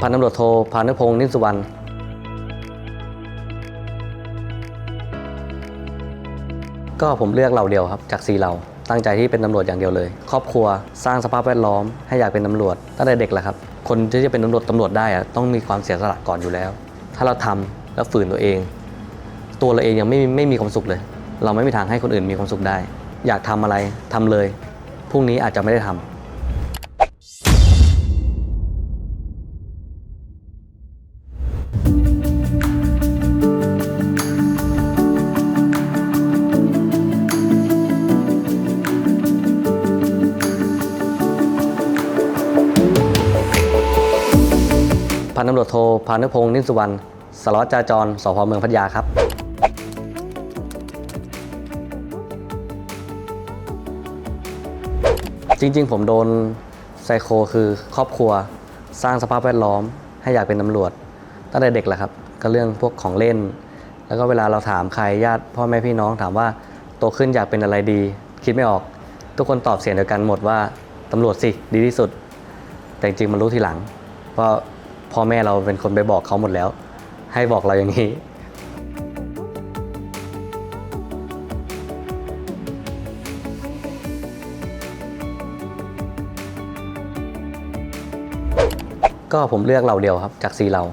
พันตำรวจโทพานุพงศ์นิ่มสุวรรณก็ผมเลือกเหล่าเดียวครับจากสี่เหล่าตั้งใจที่เป็นตำรวจอย่างเดียวเลย ครอบครัวสร้างสภาพแวดล้อมให้อยากเป็นตำรวจตั้งแต่เด็กแหละครับ คนที่จะเป็นตำรวจตำรวจได้อะต้องมีความเสียสละก่อนอยู่แล้ว ถ้าเราทำแล้วฝืนตัวเอง ตัวเราเองยังไม่ไม่มีความสุขเลย เราไม่มีทางให้คนอื่นมีความสุขได้ อยากทำอะไรทำเลยพรุ่งนี้อาจจะไม่ได้ทำ พันตำรวจโทพานุพงศ์นิสุวรรณสารวัตรจราจรสพเมืองพัทยาครับ จริงๆ ผมโดนไซโคคือครอบครัวสร้างสภาพแวดล้อม ให้อยากเป็นตำรวจ ตั้งแต่เด็กแหละครับ ก็เรื่องพวกของเล่น แล้วก็เวลาเราถามใครญาติพ่อแม่พี่น้องถามว่าโตขึ้นอยากเป็นอะไรดี คิดไม่ออก ทุกคนตอบเสียงเดียวกันหมดว่าตำรวจสิดีที่สุด แต่จริงๆมันรู้ทีหลังเพราะ พ่อแม่เราเป็นคนไปบอกเขาหมดแล้ว ให้บอกเราอย่างนี้ ก็ผมเลือกเหล่าเดียวครับจากสีเหล่า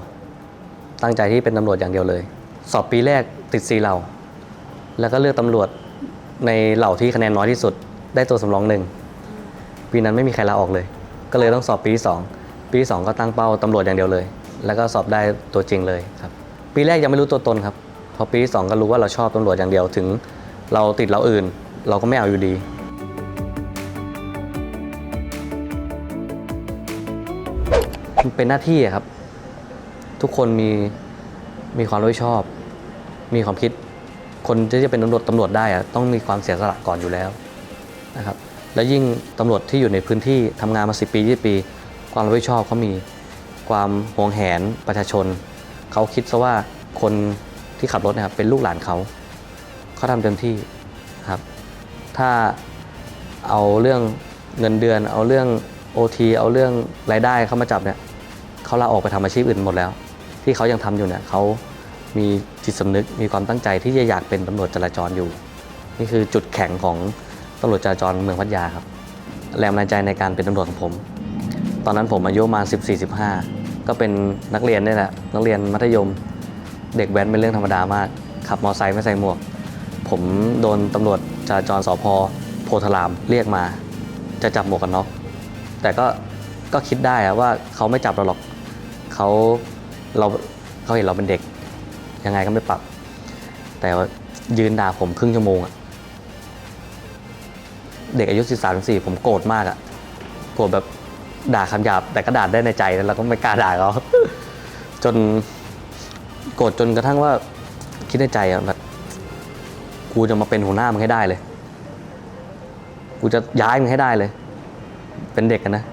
ตั้งใจที่เป็นตำรวจอย่างเดียวเลย สอบปีแรกติดสีเหล่าแล้วก็เลือกตำรวจในเหล่าที่คะแนนน้อยที่สุด ได้ตัวสำรองหนึ่งปีนั้นไม่มีใครลาออกเลย ก็เลยต้องสอบปีที่สอง ปีที่สองก็ตั้งเป้าตำรวจอย่างเดียวเลย แล้วก็สอบได้ตัวจริงเลยครับ ปีแรกยังไม่รู้ตัวตนครับ พอปีที่สองก็รู้ว่าเราชอบตำรวจอย่างเดียวถึง เราติดเราอื่น เราก็ไม่เอาอยู่ดี มันเป็นหน้าที่อะครับ ทุกคนมีมีความรับผิดชอบ มีความคิด คนที่จะเป็นตำรวจตำรวจได้อะต้องมีความเสียสละก่อนอยู่แล้วนะครับ แล้วยิ่งตำรวจที่อยู่ในพื้นที่ทำงานมาสิปี 20 ปี ความรับผิดชอบเขามีความห่วงแหนประชาชน เขาคิดซะว่าคนที่ขับรถนะครับเป็นลูกหลานเขาเขาทำเต็มที่ครับ ถ้าเอาเรื่องเงินเดือน เอาเรื่อง OT เอาเรื่องรายได้เข้ามาจับเนี่ยเขาลาออกไปทำอาชีพอื่นหมดแล้ว ที่เขายังทำอยู่เนี่ยเขามีจิตสำนึกมีความตั้งใจที่จะอยากเป็นตำรวจจราจรอยู่ นี่คือจุดแข็งของตำรวจจราจรเมืองพัทยาครับ แรงบันดาลใจในการเป็นตำรวจของผม ตอนนั้นผมอายุมา 14 15 ก็เป็นนักเรียนนี่แหละนักเรียนมัธยม เด็กแว้นเป็นเรื่องธรรมดามาก ขับมอเตอร์ไซค์ไม่ใส่หมวก ผมโดนตำรวจจราจรสพโพธารามเรียกมา จะจับหมวกกันน็อกแต่ก็ก็คิดได้ว่าเขาไม่จับเราหรอกเขาเราเขาเห็นเราเป็นเด็ก ยังไงก็ไม่ปรับ แต่ว่ายืนด่าผมครึ่งชั่วโมงอะเด็กอายุ 13 14 ผมโกรธมากอะโกรธแบบ ด่าคำหยาบแต่ก็ด่าได้ในใจแล้วเราก็ไม่กล้าด่าเขาจนโกรธจนกระทั่งว่าคิดในใจอะแบบกูจะมาเป็นหัวหน้ามึงให้ได้เลย กูจะย้ายมึงให้ได้เลย เป็นเด็กกันนะ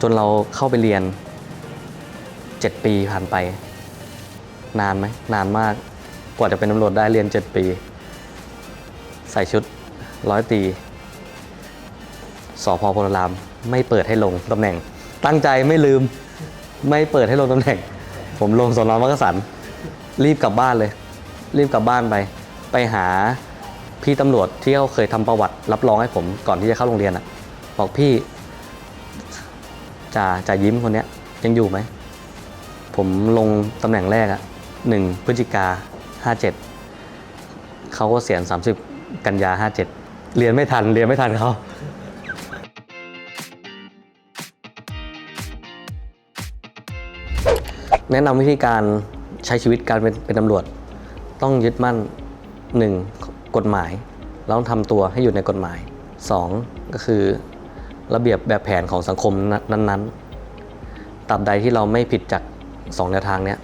จนเราเข้าไปเรียนเจ็ดปีผ่านไป นานไหมนานมาก กว่าจะเป็นตำรวจได้เรียนเจ็ดปี ใส่ชุดร้อยตี สพพลรามไม่เปิดให้ลงตำแหน่ง ตั้งใจไม่ลืม ไม่เปิดให้ลงตำแหน่ง ผมลงสอนอมักสันรีบกลับบ้านเลย รีบกลับบ้านไป ไปหาพี่ตำรวจที่เขาเคยทำประวัติรับรองให้ผมก่อนที่จะเข้าโรงเรียนอะบอกพี่จ่าจ่ายิ้มคนเนี้ยยังอยู่ไหม ผมลงตำแหน่งแรกอะหนึ่งพฤศจิกาห้าเจ็ดเขาก็เสียณ30กันยาห้าเจ็ดเรียนไม่ทันเรียนไม่ทันเขา แนะนำวิธีการใช้ชีวิตการเป็นเป็นตำรวจ ต้องยึดมั่น 1. กฎหมายเราต้องทำตัวให้อยู่ในกฎหมาย 2. ก็คือระเบียบแบบแผนของสังคมนั้นๆตราบใดที่เราไม่ผิดจากสองแนวทางเนี้ย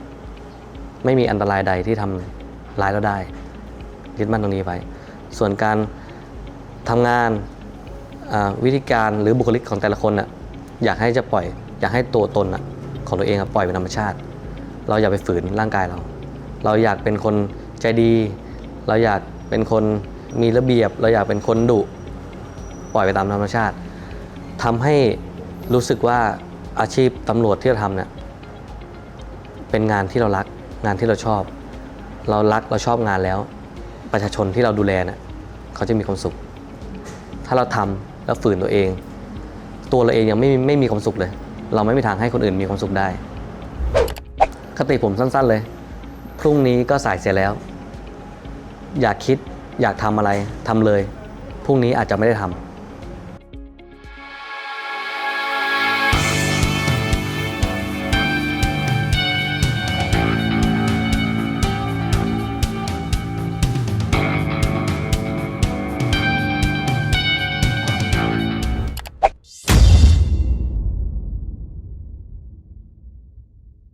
ไม่มีอันตรายใดที่ทำร้ายเราได้ยึดมั่นตรงนี้ไว้ส่วนการทำงานวิธีการหรือบุคลิกของแต่ละคนน่ะอยากให้จะปล่อย อยากให้ตัวตนนะของตัวเองปล่อยเป็นธรรมชาติ เราอย่าไปฝืนร่างกายเรา เราอยากเป็นคนใจดี เราอยากเป็นคนมีระเบียบ เราอยากเป็นคนดุปล่อยไปตามธรรมชาติทำให้รู้สึกว่าอาชีพตำรวจที่เราทำเนี่ยเป็นงานที่เรารักงานที่เราชอบ เรารักเราชอบงานแล้ว ประชาชนที่เราดูแลเนี่ยเขาจะมีความสุข ถ้าเราทำแล้วฝืนตัวเอง ตัวเราเองยังไม่ไม่มีความสุขเลย เราไม่มีทางให้คนอื่นมีความสุขได้ คติผมสั้นๆเลย พรุ่งนี้ก็สายเสียแล้ว อยากคิดอยากทำอะไรทำเลย พรุ่งนี้อาจจะไม่ได้ทำ